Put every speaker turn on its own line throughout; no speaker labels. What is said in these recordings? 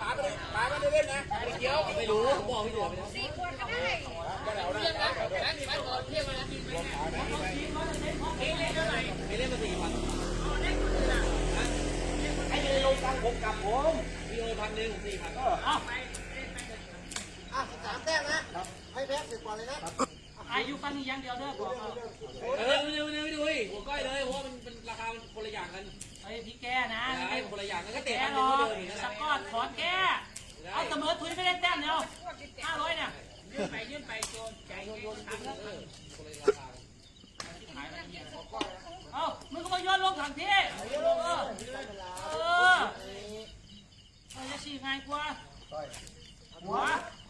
ป๋าไม่ป๋าไม่ได้เล่นนะไม่เกี่ยว
ไม่รู้ผมบอกไม่เหลือไปแล้ว
สี่ขวดก็ได้
ไม่เล่นมาสี่พัน
ให้ในโรงการผมกับผม
พี่โอพันหนึ่งสี่พัน
อะสามแต้มนะให้แพ้สิบกว่าเลยนะ
อายุฟันนี่อยังเดียวเด้อบออ
เออไม่ดูไม่ดูไม่ดูหัวก้อยเลยเพราะมันเป็นราคามันคนละอย่างกัน
เฮ้ยพี่แกนะ
ใช่คนละอย่างกันก็
แก
เตะพันห
หร
นึ่ง
อ
ก็เดินอย่างนั้น
ส
แหละ
กอตขอนแกเอาเสมอทุยไม่ได้แต้มเดียวห้าร้อยเนี่ยยื่นไปยื่นไปโจนใจโยนโยนถังแล้ว
คนละราคา
เอ้ามึงก็มาโยนลงถังที่เออเออเออจะฉีกง่ายกว่าหัว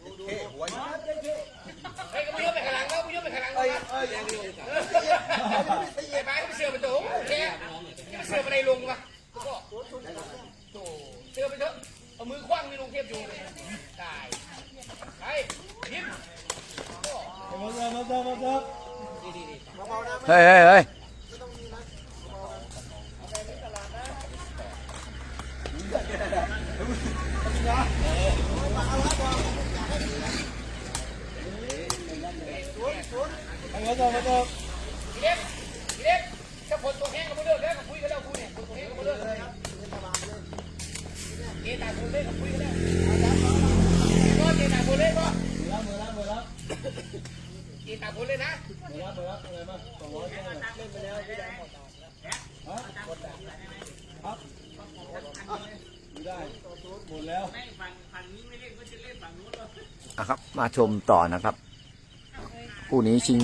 เฮ้หัว
เฮ้ยก็ไม่ยอมไปข้างหลังแล้วไม่ยอมไปข้างหลังแล้วแรงพี่โอจับ
ไอ้บ้าก็ไปเสือประตูแค่เสือไปในลุงวะเสือไปเถอะเอามือคว้างในลุงเทียบอยู่ตายไปยิ้ม
เฮ้ยเฮ้ยเฮ้ย
เล็บเล็บถ้าคนตัวแห้งก็ไม่เลิกแล้วก็คุยกันแล้วคุยเนี่ยคนตัวแห้งก็ไม่เลิกเลยครับเกตาคนเล่นก็คุยกันแล้วก็เกตาคนเล่นก็เกตาคนเล่นนะ
อะครับ มา ชมต่อนะครับคู่นี้ชิง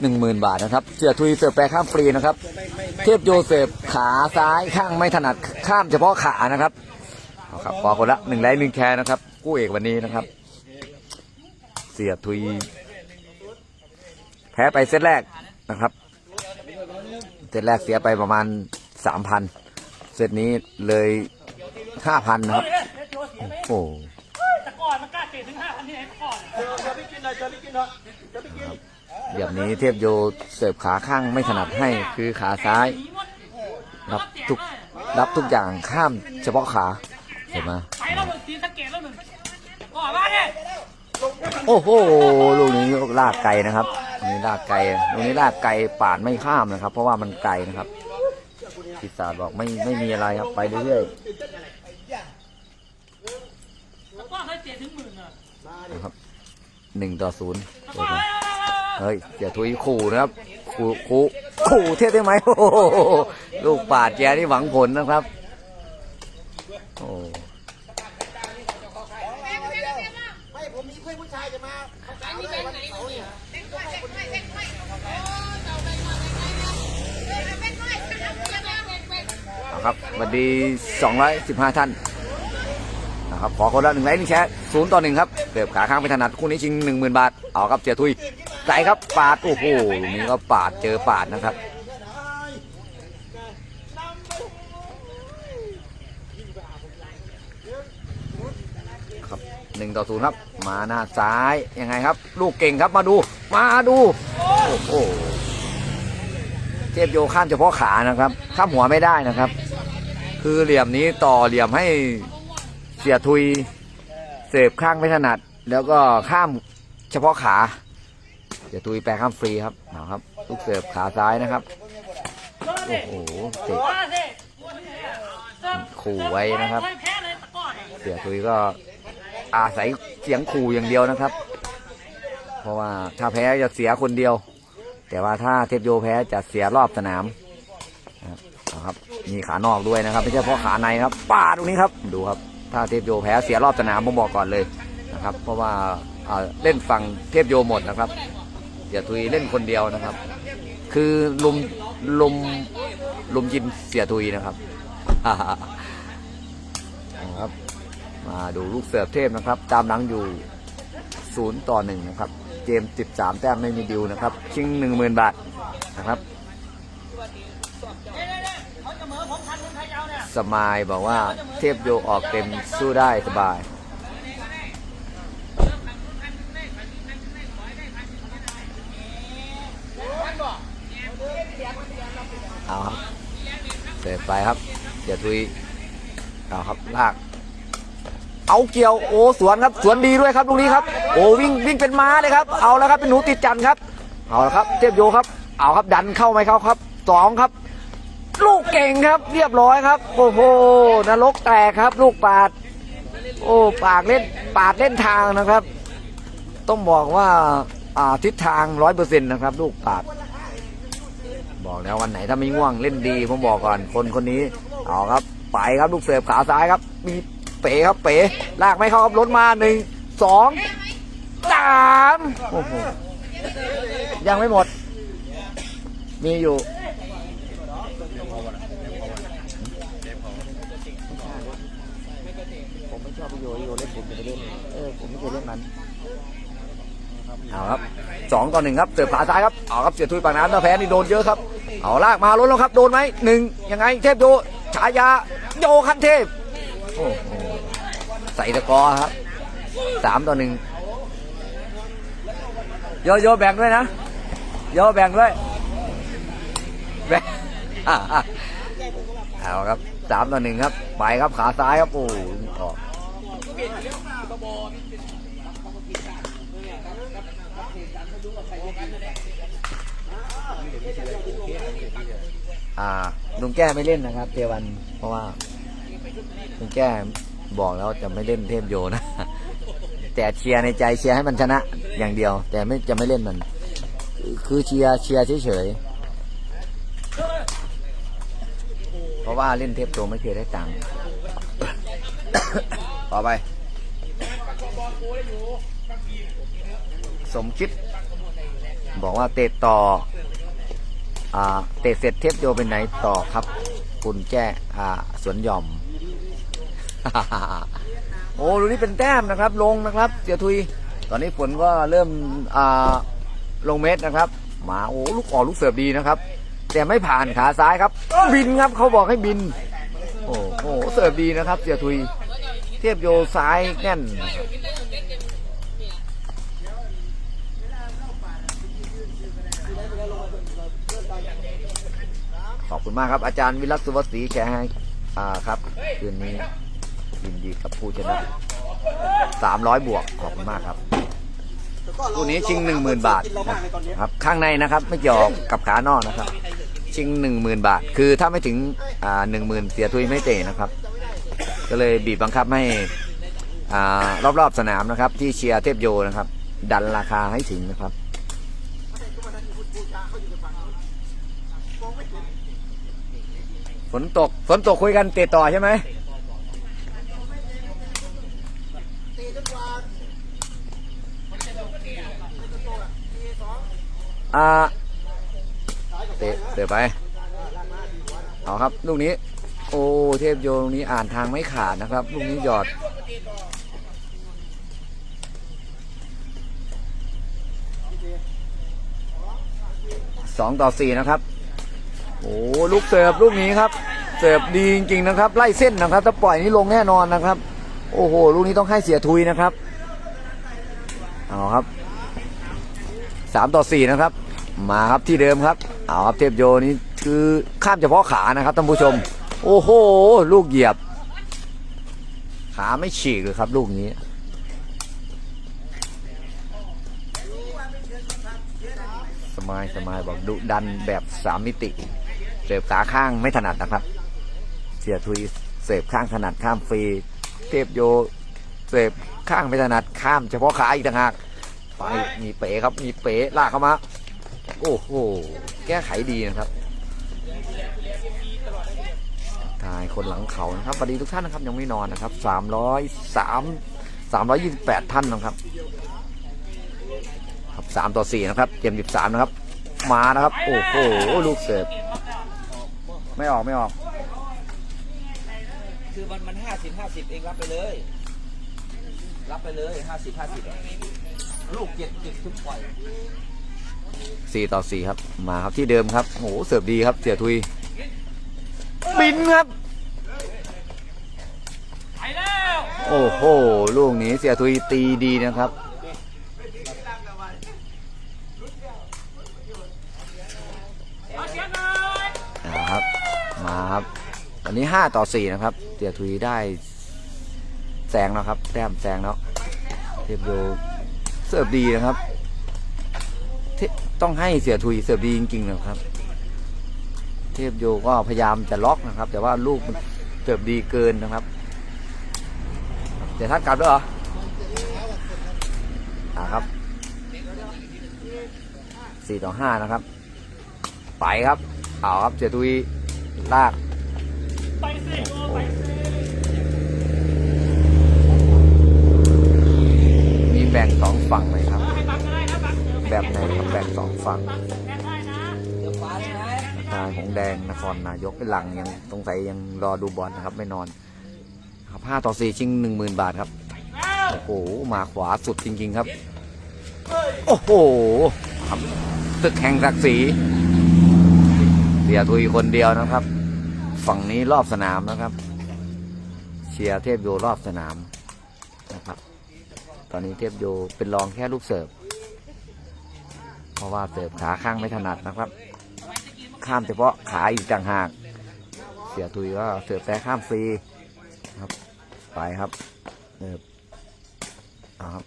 หนึ่งหมื่นบาทนะครับเสียทุยเสิร์ฟแปรข้ามฟรีนะครับ เทพโยเสิร์ฟขาซ้ายข้างไม่ถนัดข้ามเฉพาะขานะครับเอาครับขอคนละหนึ่งไลค์หนึ่งแชร์นะครับคู่เอกวันนี้นะครับ เสียทุย แพ้ไปเซตแรกนะครับเซตแรกเสียไปประมาณสามพันเซตนี้เลยห้าพันนะครับ โอ้
ก่อนมันกล้าเตะถึงห้าพันที่ไหนแต่ก่อน
แบบนี้เทพโยเสิร์ฟขาข้างไม่ถนัดให้คือขาซ้าย
หนีหมด
รับทุกรับทุกอย่างข้ามเฉพาะขาเห็นไหม
ไปแล้วหนึ่งตีสะเกตแล้วหนึ่งก่อนมาเนี่ย
โอ้โหลูกนี้ลากไกลนะครับลูกนี้ลากไกลลูกนี้ลากไกลปาดไม่ข้ามนะครับ เพราะว่ามันไกลนะครับพิศาจบอกไม่ไม่มีอะไรครับไปเรื่อย
แต่ก่อนเคยเตะถึงหมื่นอะ
ๆ นะครับหนึ่งต่อศูนย์
เฮ้ย
เฮ้ยเสียทุยขู่นะครับขู่ขู่ขู่เทียบได้ไหมโอ้ลูกปาดแกนี่หวังผลนะครับโอ้
ไม่ผมมีเพื่อนะมาเขาสาวเลยวันเสาร์เนี่ย
เล่นด้วยเล่นด้วยเล่นด้วยโอ้เจ้าเป็นด้วยเล่นด้วยเล่นด้วยเล่นด้วยเล่นด้วย
เอาครับสวัสดี215 ท่าน ครับขอคนละหนึ่งไลค์หนึ่งแชร์ศูนย์ต่อหนึ่งครับเกือบขาข้างไม่ถนัดคู่นี้ชิงหนึ่งหมื่นบาทเอาครับเสียทุยไกลครับปาดโอ้โหนี้ก็ปาดเจอปาดนะครับครับหนึ่งต่อศูนย์ครับ มาหน้าซ้ายยังไงครับ ลูกเก่งครับมาดู มาดูโอ้โหเทพโยข้ามเฉพาะขานะครับข้ามหัวไม่ได้นะครับ คือเหลี่ยมนี้ต่อเหลี่ยมให้ เสียทุยเสิร์ฟข้างไม่ถนัด แล้วก็ข้ามเฉพาะขา เสียทุยแปลข้ามฟรีครับเอาครับ ลูกเสิร์ฟขาซ้ายนะครับ โอ้โหเตะ
มาสิ
ขู่ไว้นะครับ
เสี
ยทุยก็อาศัยเสียงขู่อย่างเดียวนะครับ เพราะว่าถ้าแพ้จะเสียคนเดียว แต่ว่าถ้าเทพโยแพ้จะเสียรอบสนามนะครับเอาครับ มีขานอกด้วยนะครับ ไม่ใช่เพราะขาในครับปาดตรงนี้ครับ ดูครับ ถ้าเทพโยแพ้เสียรอบสนามผมบอกก่อนเลยนะครับ เพราะว่าเล่นฝั่งเทพโยหมดนะครับเสียทุยเล่นคนเดียวนะครับ คือลุมลุมลุมยินเสียทุยนะครับนะครับมาดูลูกเสือเทพนะครับ ตามหลังอยู่ศูนย์ต่อหนึ่งนะครับ เกม 13 แต้มไม่มีดิวนะครับ ชิง 10,000 บาทนะครับ
เขาจะเหมือผมพันหนึ่งใครเอาเนี่ย
สมายบอกว่าเทพโยออกเต็มสู้ได้สบาย เอาครับเสร็จไปครับเสียทุยเอาครับลาก เอาเกี่ยวโอ้สวนครับสวนดีด้วยครับลูกนี้ครับ โอ้วิ่งวิ่งเป็นม้าเลยครับ เอาแล้วครับเป็นหนูติดจันทร์ครับ เอาละครับ เทพโยครับ เอาครับดันเข้าไหมเข้าครับสองครับ ลูกเก่งครับ เรียบร้อยครับ โอ้โหนรกแตกครับ ลูกปาด โอ้ปากเล่นปาดเล่นทางนะครับ ต้องบอกว่าอ่าทิศทางร้อยเปอร์เซ็นต์นะครับ ลูกปาด บอกแล้ววันไหนถ้าไม่ง่วงเล่นดีผมบอกก่อนคนคนนี้เอาครับ ไปครับลูกเสิร์ฟขาซ้ายครับ มีเป๋ครับเป๋ลากไม่เข้าครับล้นมาหนึ่งสองสามโอ้โหยังไม่หมด มีอยู่ ผมไม่ชอบ โยเล่นผมจะไปเล่นเออผมไม่เคยเล่นมันเอาครับสองต่อหนึ่งครับเสิร์ฟขาซ้ายครับเอาครับเสียทุยปากน้ำถ้าแพ้นี่โดนเยอะครับ เอาลากมาล้นแล้วครับ โดนไหมหนึ่งยังไงเทพโยฉายาโยคันเทพโอ้โหใส่ตะกอครับสามต่อหนึ่งโยโยแบ่งด้วยนะโยแบ่งด้วยแบ่งอ่าอ่าเอาครับสามต่อหนึ่งครับ ไปครับขาซ้ายครับโอ้ ยออกอ่าลุงแก้ไม่เล่นนะครับเทวันเพราะว่าลุงแก้บอกแล้วจะไม่เล่นเทพโยนะ แต่เชียร์ในใจเชียร์ให้มันชนะ อย่างเดียว แต่ไม่จะไม่เล่นมัน คือเชียร์เชียร์เฉยๆเพราะว่าเล่นเทปโตไม่เคยได้ตังค์ต่อไป สมคิด บอกว่าเตะต่ออ่าเตะเสร็จเทปโยเป็นไหนต่อครับ คุณแจ้อ่าสวนหย่อม โอ้ดูนี่เป็นแต้มนะครับ ลงนะครับ เสียทุย ตอนนี้ฝนก็เริ่มอ่าลงเม็ดนะครับมาโอ้ลูกออกลูกเสิร์ฟดีนะครับ แต่ไม่ผ่านขาซ้ายครับ บินครับเขาบอกให้บิน โอ้โหเสิร์ฟดีนะครับ เสียทุย เทียบโยซ้ายแน่น ขอบคุณมากครับอาจารย์วิรัตสุวัสดีแชร์ให้อ่าครับคืนนี้ยินดีกับผู้ชนะสามร้อยบวกขอบคุณมากครับคู่นี้ชิงหนึ่งหมื่นบาทครับข้างในนะครับไม่เกี่ยวกับขานอกนะครับ ชิงหนึ่งหมื่นบาท คือถ้าไม่ถึงอ่าหนึ่งหมื่นเสียทุยไม่เตะนะครับ ก็เลยบีบบังคับให้อ่ารอบๆสนามนะครับ ที่เชียร์เทพโยนะครับ ดันราคาให้ถึงนะครับ ฝนตก ฝนตกคุยกันเตะต่อใช่ไหมอ่าเตะเตะไป เอาครับ ลูกนี้ โอ้เทพโยลูกนี้อ่านทางไม่ขาดนะครับ ลูกนี้หยอดสองต่อสี่นะครับ โอ้ลูกเสิร์ฟลูกนี้ครับ เสิร์ฟดีจริงๆนะครับ ไล่เส้นนะครับ ถ้าปล่อยนี่ลงแน่นอนนะครับ โอ้โห ลูกนี้ต้องให้เสียทุยนะครับเอาครับสามต่อสี่นะครับ มาครับที่เดิมครับ เอาครับเทพโยนี่คือข้ามเฉพาะขานะครับท่านผู้ชม โอ้โห ลูกเหยียบ ขาไม่ฉีกเลยครับ ลูกนี้สมายสมายบอกดุดันแบบสามมิติ เสิร์ฟขาข้างไม่ถนัดนะครับ เสียทุยเสิร์ฟข้างถนัดข้ามฟรี เทพโยเสิร์ฟข้างไม่ถนัดข้ามเฉพาะขาอีกต่างหากไปมีเป๋ครับมีเป๋ลากเข้ามาโอ้โหแก้ไขดีนะครับทายคนหลังเขานะครับสวัสดีทุกท่านนะครับยังไม่นอนนะครับสามร้อยสามสามร้อยยี่สิบแปดท่านนะครับครับสามต่อสี่นะครับเกมสิบสามนะครับ มานะครับ โอ้โหลูกเสิร์ฟ ไม่ออกไม่ออก
คือมันมันห้าสิบห้าสิบเองรับไปเลย รับไปเลยห้าสิบห้าสิบลูกเจ็ดเจ็ดทุกปล่อย
สี่ต่อสี่ครับ มาครับที่เดิมครับโอ้โหเสิร์ฟดีครับ เสียทุยบินครับ
ไปแล้ว
โอ้โห ลูกนี้เสียทุยตีดีนะครับ
อัน
นี้ห้าต่อสี่นะครับเสียทุยได้แซงแล้วครับ แต้มแซงแล้ว เทพโยเสิร์ฟดีนะครับ ต้องให้เสียทุยเสิร์ฟดีจริงๆนะครับ เทพโยก็พยายามจะล็อกนะครับ แต่ว่าลูกมันเสิร์ฟดีเกินนะครับเดี๋ยวท่านกลับด้วยเหรออ่าครับสี่ต่อห้านะครับ ไปครับ เอาครับเสียทุยลาก
ไปสิโอ้ไปสิ
มีแบ่งสองฝั่งเลยครับ
ให้บังได้นะบัง
แบบไหนครับแบ่งสองฝั่ง
บังแทนได้นะ
เดี๋ยวฟ้าใช่ไหม
ทางของแดงนครนายกไอ้หลังยังสงสัยยังรอดูบอลนะครับไม่นอนครับห้าต่อสี่ชิงหนึ่งหมื่นบาทครับ โอ้โหมาขวาสุดจริง ๆ ครับ โอ้โหครับตึกแห่งศักดิ์ศรีเสียทุยคนเดียวนะครับ ฝั่งนี้รอบสนามนะครับ เชียร์เทพโยรอบสนามนะครับ ตอนนี้เทพโยเป็นรองแค่ลูกเสิร์ฟเพราะว่าเสิร์ฟขาข้างไม่ถนัดนะครับ ข้ามเฉพาะขาอีกต่างหาก เสียทุยก็เสิร์ฟแต่ข้ามฟรีครับไปครับเสิร์ฟเอครับ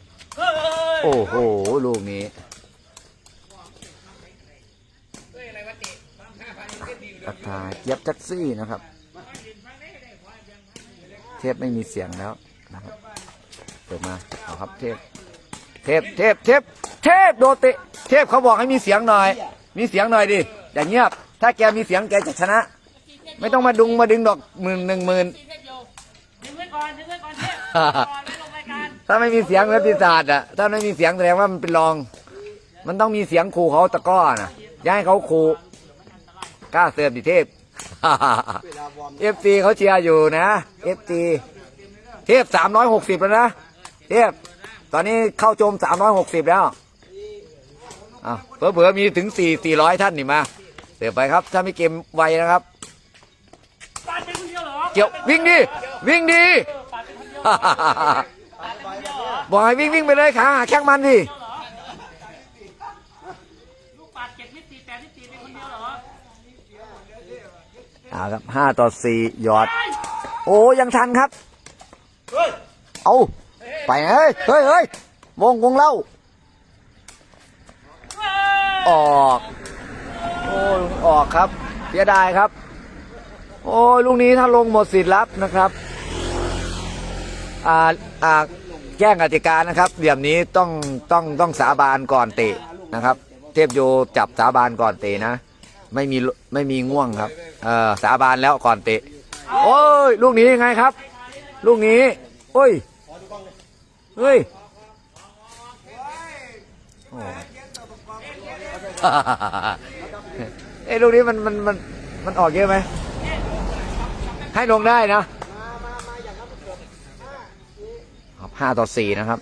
โอ้โหลูกนี้
เฮ้ยอะไรวะเตะห้าพันยังเล่นดีอยู่เลย
ตักทายเย็บแท็กซี่นะครับ เทพไม่มีเสียงแล้วนะครับเปิดมาเอาครับเทพเทพเทพเทพเทพโดนเตะเทพเขาบอกให้มีเสียงหน่อย มีเสียงหน่อยดิอย่างเงียบ ถ้าแกมีเสียงแกจะชนะ ไม่ต้องมาดุงมาดึงดอกหมื่นหนึ่งหมื่น
เทพโยดึงไว้ก่อนดึงไว้ก่อนเทพก่อนไม่ลงรายการ
ถ้าไม่มีเสียงแล้วปีศาจอะถ้าไม่มีเสียงแสดงว่ามันเป็นรอง มันต้องมีเสียงขู่เขาตะกร้อนะอย่าให้เขาขู่ กล้าเสิร์ฟดิเทพเอฟซีเขาเชียร์อยู่นะเอฟซีเทพสามร้อยหกสิบแล้วนะเทพตอนนี้เข้าโจมสามร้อยหกสิบแล้วอะเผื่อมีถึงสี่สี่ร้อยท่านนี่มาเสิร์ฟไปครับ ถ้าไม่เกมไวนะครับ
เกี่
ยววิ่งดีวิ่งดีบอกให้วิ่งวิ่งไปเลยขาแข้งมันดิ
ลูกปาดเจ็ดมิติแปดมิติเป็นคนเดียวเหรอ
เอาครับห้าต่อสี่หยอด โอ้ยังทันครับ เอาไปเฮ้ยเฮ้ยเฮ้ยวงวงเล่า ออกโอ้ยออกครับเสียดายครับ โอ้ยลูกนี้ถ้าลงหมดสิทธิ์รับนะครับอ่าอ่าแจ้งกติกานะครับเหลี่ยมนี้ต้องต้องต้องสาบานก่อนเตะนะครับ เทพโยจับสาบานก่อนเตะนะ ไม่มีไม่มีง่วงครับ เออสาบานแล้วก่อนเตะ โอ้ย ลูกนี้ยังไงครับ ลูกนี้ โอ้ย เฮ้ยโอ้เอ้ยลูกนี้มันมันมันมันออกเยอะไหม ให้ลงได้นะครับห้าต่อสี่นะครับ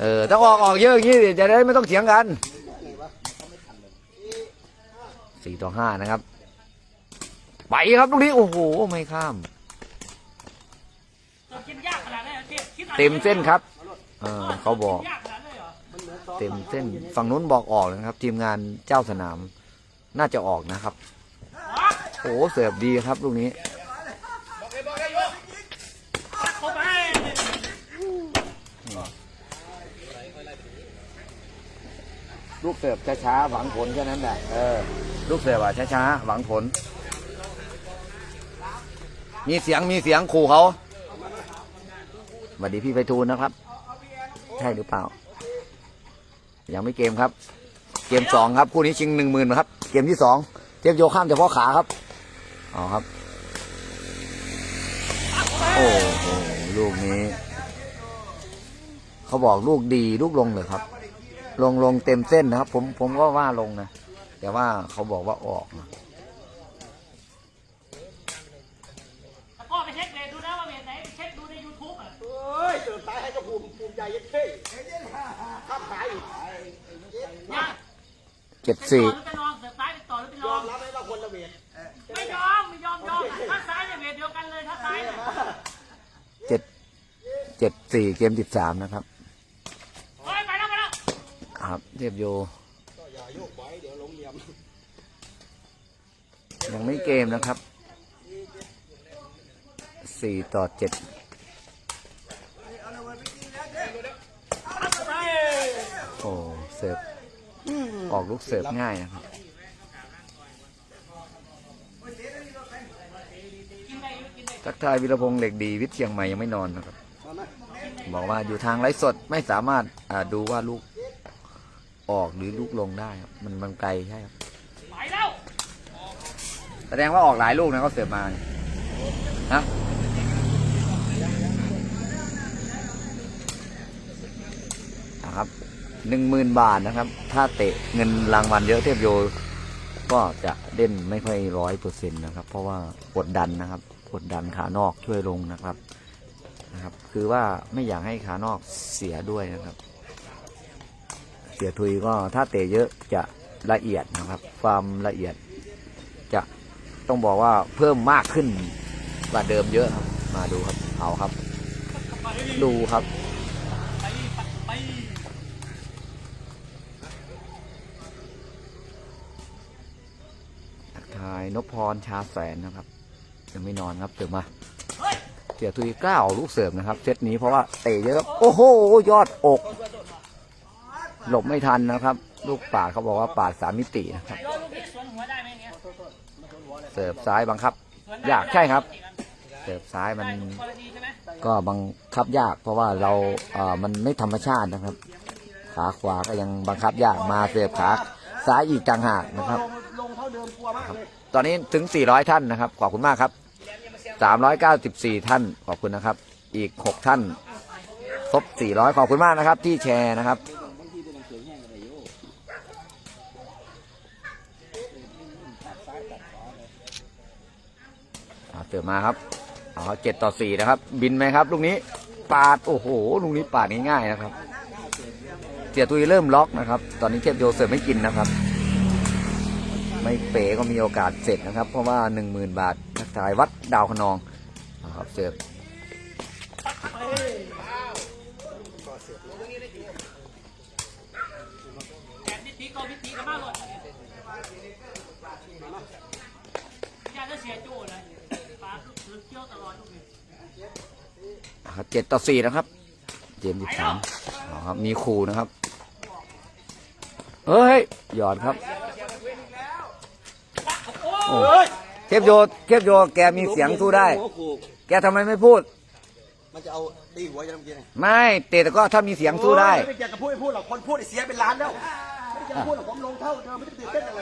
เออถ้าออกออกเยอะอย่างนี้จะได้ไม่ต้องเถียงกันสี่ต่อห้านะครับ ไปครับลูกนี้โอ้โหไม่ข้าม
จะกินยากขนาดนั้นเหรอเทพคิดอะไร
เต็มเส้นครับเออเขาบอก
ยากขนาดนั้นเลยเหรอ
เต็มเส้นฝั่งนู้นบอกออกนะครับ ทีมงานเจ้าสนาม น่าจะออกนะครับโอ้โหเสิร์ฟดีครับลูกนี้
บอกเลยบอกเลยโยก
ปัดเข้าไป
ลูกเสิร์ฟช้าๆหวังผลแค่นั้นแหละเออลูกเสิร์ฟอะช้าๆหวังผล มีเสียงมีเสียงขู่เขาสวัสดีพี่ไพฑูรย์นะครับ ใช่หรือเปล่า ยังไม่เกมครับ เกมสองครับ คู่นี้ชิงหนึ่งหมื่นครับ เกมที่สองเทพโยข้ามเฉพาะขาครับเอาครับ โอ้โหลูกนี้ เขาบอกลูกดีลูกลงเลยครับ ลงลงเต็มเส้นนะครับ ผมผมก็ว่าลงนะ แต่ว่าเขาบอกว่าออกนะ
แล้วก็ไปเช็คเลยดูนะว่าเวทไหนไปเช็คดูในยูทูบอะ
เฮ้ยเติมตายให้ กับภูมิภูมิใจยัดเท่ข้ามขายอีก
ยาก
เจ็ด
เป็น
สี่
ต่อหรือเป็นรองเสือซ้ายเป็นต่อหรือเป็นร
ย
อ
องมรับไหมว่าคนละเวท
ไม่ยอมไม่ยอมยอมถ้าซ้ายเนี่ยเวทเดียวกันเลยถ้าซ้ายเนี่ย
เจ็ดเจ็ดสี่เกมสิบสามนะครับ
เฮ้ยไปแล้วไปแล้ว
ครับเทพโย
อย่าโยกไว้เดี๋ยวลงเหลี่ยม
ยังไม่เกมนะครับสี่ต่อเจ็ด โอ้เสิร์ฟออกลูกเสิร์ฟง่ายนะครับทักทายวิรพงษ์เหล็กดีวิทย์เชียงใหม่ยังไม่นอนนะครับ บอกว่าอยู่ทางไลฟ์สดไม่สามารถอ่าดูว่าลูกออกหรือลูกลงได้ครับมันมันไกลใช่ครับ
ไปแล้ว
แสดงว่าออกหลายลูกนะเขาเสิร์ฟมาเนี่ยฮะนะครับ หนึ่งหมื่นบาทนะครับ ถ้าเตะเงินรางวัลเยอะเทพโย ก็จะเล่นไม่ค่อยร้อยเปอร์เซ็นต์นะครับ เพราะว่ากดดันนะครับกดดันขานอกช่วยลงนะครับนะครับ คือว่าไม่อยากให้ขานอกเสียด้วยนะครับ เสียทุยก็ถ้าเตะเยอะจะละเอียดนะครับ ความละเอียดจะต้องบอกว่าเพิ่มมากขึ้นกว่าเดิมเยอะครับ มาดูครับเอาครับ ดูครับ
ไปไป
ทักทาย นพพรชาแสนนะครับยังไม่นอนครับเติมมา
เฮ้ย
เสียทุยกล้าออกลูกเสิร์ฟนะครับเซตนี้เพราะว่าเตะเยอะครับโอ้โหยอดอก หลบไม่ทันนะครับ ลูกปาดเขาบอกว่าปาดสามมิตินะครับ
เสิ
ร์ฟซ้ายบังคับอยากใช่ครับ เสิร์ฟซ้ายมัน
ก็
บังคับยาก เพราะว่าเราเอ่อมันไม่ธรรมชาตินะครับ ขาขวาก็ยังบังคับยากมาเสิร์ฟขาซ้ายอีกต่างหากนะครับ
ลงเท่าเดิมกลัวมากเลย
ตอนนี้ถึง 400 ท่านนะครับ ขอบคุณมากครับ 394 ท่าน ขอบคุณนะครับ อีก 6 ท่าน ครบ 400 ขอบคุณมากนะครับ ที่แชร์นะครับ
เติ
มมาครับเอเจ็ดต่อสี่นะครับ บินไหมครับ ลูกนี้ ปาด โอ้โห ลูกนี้ปาดง่ายๆนะครับ เสียตุยเริ่มล็อกนะครับ ตอนนี้เทพโยเสิร์ฟไม่กินนะครับ ไม่เป๋ก็มีโอกาสเสร็จนะครับ เพราะว่า 10,000 บาททักทายวัดดาวขนองนะครับเสิร์ฟ
แอบนิดทีก็นิดทีก็มากเลยอยากจะเสียโจ้เลยปาถือเกี้ยวตลอดทุกที
นะครับเจ็ดต่อสี่นะครับเจมส์สิบสามเอาครับ มีครูนะครับ เฮ้ย หยอดครับโอ้ เทพโยเทพโยแกมีเสียงสู้ได้
หัวผูก
แกทำไมไม่พูด
มันจะเอาตีหัวจะทำกินไง
ไม่เตะแต่ก็ถ้ามีเสียงสู้ได้
ไม่เกี่ยวกับพูดไม่พูดหรอกคนพูดไอ้เสียเป็นล้านแล้วไม่เกี่ยวกับพูดหรอกผมลงเท่าเดิมไม่ได้ตื่นเต้นอะไร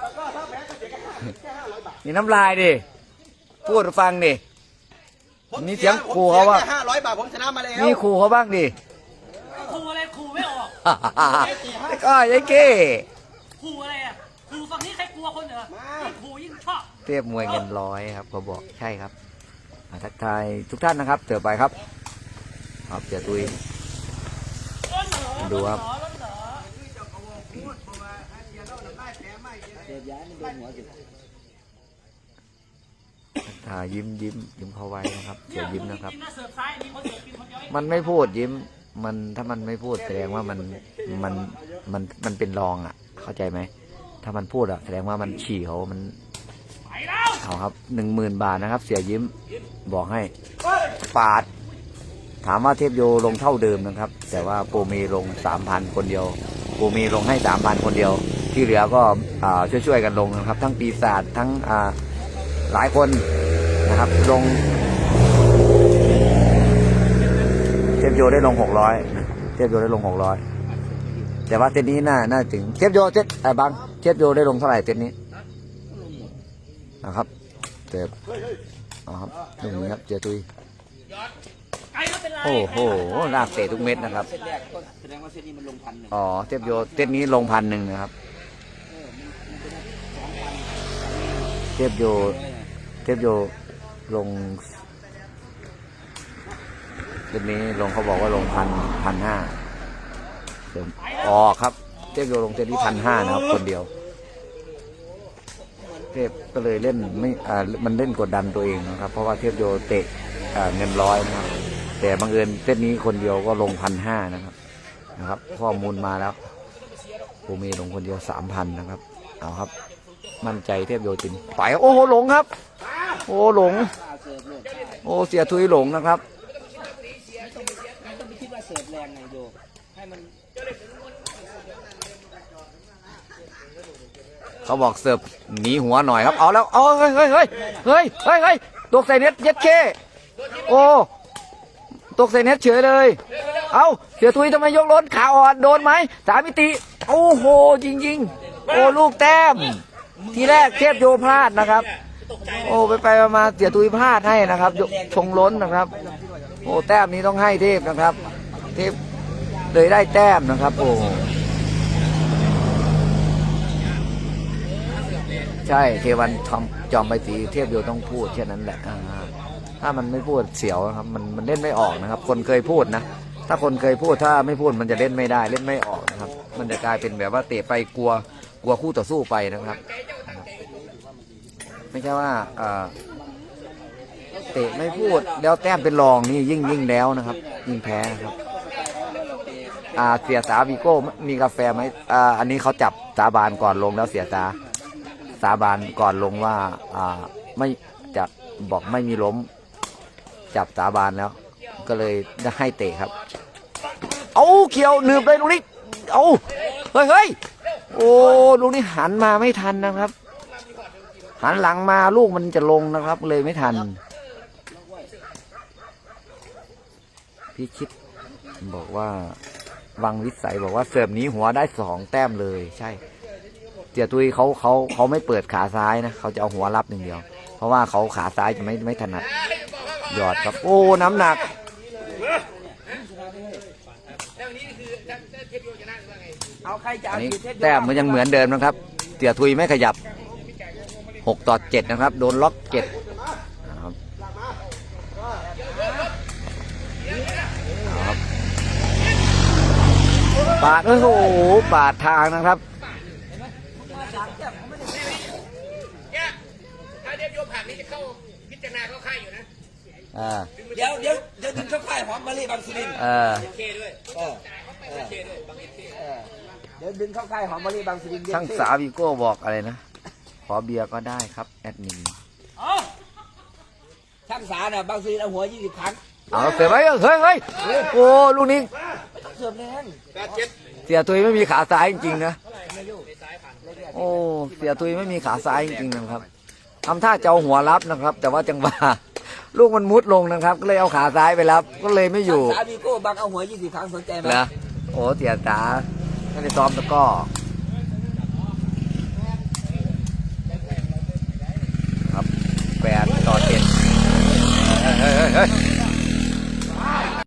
แล้วก็ถ้าแพ้ก็เสียแค่แค่ห้าร้อยบาท
นี่น้ำลายดิพูดฟังดิ
ผม
มีเสียงขู่เขาว่า
แค่ห้าร้อยบาทผมชนะมาแล้ว
นี่ครูเขาบ้างดิ
ครูอะไรครูไม่ออก
ก็ยายเก้
ครูอะไรอะครู ฝั่งนี้ใครกลัวคนเหรอยิ่งครูยิ่งชอบ
เทียบมวยเงินร้อยครับเขาบอกใช่ครับอะทักทายทุกท่านนะครับเจอไปครับครับเสียตุย
ร้อนเหรอ
ดูครับ
ร้อนเหรอ
เดินย้ายมันโดนหัวสิ
ทักทายยิ้มยิ้มยิ้มเข้าไว้นะครับเสียยิ้มนะครับ
กินนะเสิร์ฟซ้ายมีคนเสิร์ฟกินคนเดียวเอง
มันไม่พูดยิ้ม มันถ้ามันไม่พูดแสดงว่ามันมันมันมันเป็นรองอะ เข้าใจไหม ถ้ามันพูดอะแสดงว่ามันฉี่เขามัน
ไปแล้ว
เอาครับหนึ่งหมื่นบาทนะครับ เสียยิ้มบอกให้ปาด ถามว่าเทพโยลงเท่าเดิมนะครับ แต่ว่าโปรเมลงสามพันคนเดียวโปรเมลงให้สามพันคนเดียว ที่เหลือก็อ่าช่วยๆกันลงนะครับ ทั้งปีศาจทั้งอ่าหลายคนนะครับ ลงเทพโยได้ลงหกร้อยเทพโยได้ลงหกร้อยแต่ว่าเซตนี้น่าน่าถึงเทพโยเซตไอ้บางเทพโยได้ลงเท่าไหร่เซตนี้นะครับเทพเอาครับตรงนี้ครับเจตุยโอ้โหลากเตะทุกเม็ดนะครับอ๋อเทพโยเซตนี้ลงพันหนึ่งนะครับ
เท
พโยเทพโยลงเซตนี้ลงเขาบอกว่าลงพันพันห้าอ๋อครับเทพโยลงเซตนี้พันห้านะครับคนเดียว เทพก็เลยเล่นไม่อ่ามันเล่นกดดันตัวเองนะครับ เพราะว่าเทพโยเตะอ่าเงินร้อยนะครับแต่บังเอิญเซตนี้คนเดียวก็ลงพันห้านะครับนะครับ ข้อมูลมาแล้วปูมีลงคนเดียวสามพันนะครับ เอาครับ มั่นใจเทพโยตินไปโอ้โหหลงครับ โอ้หลง
โอ้
เสียทุยหลงนะครับ
ไม่ต้องไปคิดว่าเสิร์ฟแรงไงโย
เขาบอกเสิร์ฟหนีหัวหน่อยครับ เอาแล้วเอาเฮ้ยเฮ้ยเฮ้ยเฮ้ยเฮ้ยเฮ้ยตกใส่เน็ตเย็ดเคโอ้ตกใส่เน็ตเฉยเลย เอาเสียทุยทำไมยกล้นขาอ่อนโดนไหมสามมิติ โอ้โหจริง ๆ โอ้ลูกแต้ม ทีแรกเทพโยพลาดนะครับ โอ้ไปไปมาเสียทุยพลาดให้นะครับยกชงล้นนะครับ โอ้แต้มนี้ต้องให้เทพนะครับ เทพเลยได้แต้มนะครับ โอ้ ใช่เทวันทอมจอมไปตีเทพโยต้องพูดแค่นั้นแหละถ้ามันไม่พูดเสียวครับมันมันเล่นไม่ออกนะครับ คนเคยพูดนะถ้าคนเคยพูดถ้าไม่พูดมันจะเล่นไม่ได้เล่นไม่ออกนะครับ มันจะกลายเป็นแบบว่าเตะไปกลัวกลัวคู่ต่อสู้ไปนะครับ ไม่ใช่ว่าเตะไม่พูดแล้วแต้มเป็นรองนี่ยิ่งยิ่งแล้วนะครับ ยิ่งแพ้นะครับอ่าเสียสาวีโก้มีกาแฟไหมอ่าอันนี้เขาจับสาบานก่อนลงแล้วเสียสา สาบานก่อนลงว่าอ่าไม่จะบอกไม่มีล้ม จับสาบานแล้ว ก็เลยจะให้เตะครับ เอาเขียวหนืบเลยลูกนี้เอาเฮ้ยเฮ้ยโอ้ลูกนี้หันมาไม่ทันนะครับ หันหลังมาลูกมันจะลงนะครับ เลยไม่ทัน พี่คิดบอกว่าวังวิสัยบอกว่าเสิร์ฟหนี้หัวได้สองแต้มเลยใช่ เจียตุยเขาเขาเขาไม่เปิดขาซ้ายนะเขาจะเอาหัวรับหนึ่างเดียว เพราะว่าเขาขาซ้ายจะไม่ไม่ถนัดหยอดครับโอ้น้ำหนัก
แล้วนี้คือถ้าเทพโยชนะหรือว่าไง
เอาใครจะ
อั
เอา
นนี้
ทีเทพโย
แต้มมันยังเหมือนเดิมนะครับเตียทุยไม่ขยับหกต่อเจ็ดนะครับ โดนล็อกเจ็ดนะครับเอาครับปาดโอ้โหปาดทางนะครับ
เนี่ยถ้าเทพโยผ่านนี่จะเข้าพิจารณาเข้าค่ายอยู่นะ
อ่า
เดี๋ยวเดี๋ยวเดี๋ยวดึงเข้าค่ายหอมมะลิบางสุรินทร์
เออ
เคด้วย
เออเออเออเดี๋ยวดึงเข้าค่ายหอมมะลิบางสุรินทร์
ช่างสาวิโก้บอกอะไรนะ ขอเบียร์ก็ได้ครับ แอดมิน
เอา
ช่างสาน่ะบางสุรินทร์เอาหัวยี่สิบครั้ง
เอาเสียไปเฮ้ยเฮ้ยโอ้ลูกนี้
เสื่อมแรง
เสียตุยไม่มีขาซ้ายจริงๆนะ โอ้ เสียตุยไม่มีขาซ้ายจริงๆนะครับทำท่าจะเอาหัวรับนะครับ แต่ว่าจังหวะ ลูกมันมุดลงนะครับ ก็เลยเอาขาซ้ายไปรับ ก็เลยไม่อยู่
สาวีโก้บางเอาหัวยี่สิบครั้งสนใจไหม
นะโอ้เสียตาไม่ได้ซ้อมตะกร้อครับแปดต่อเจ็ดเฮ้ยเฮ้ยเฮ้ย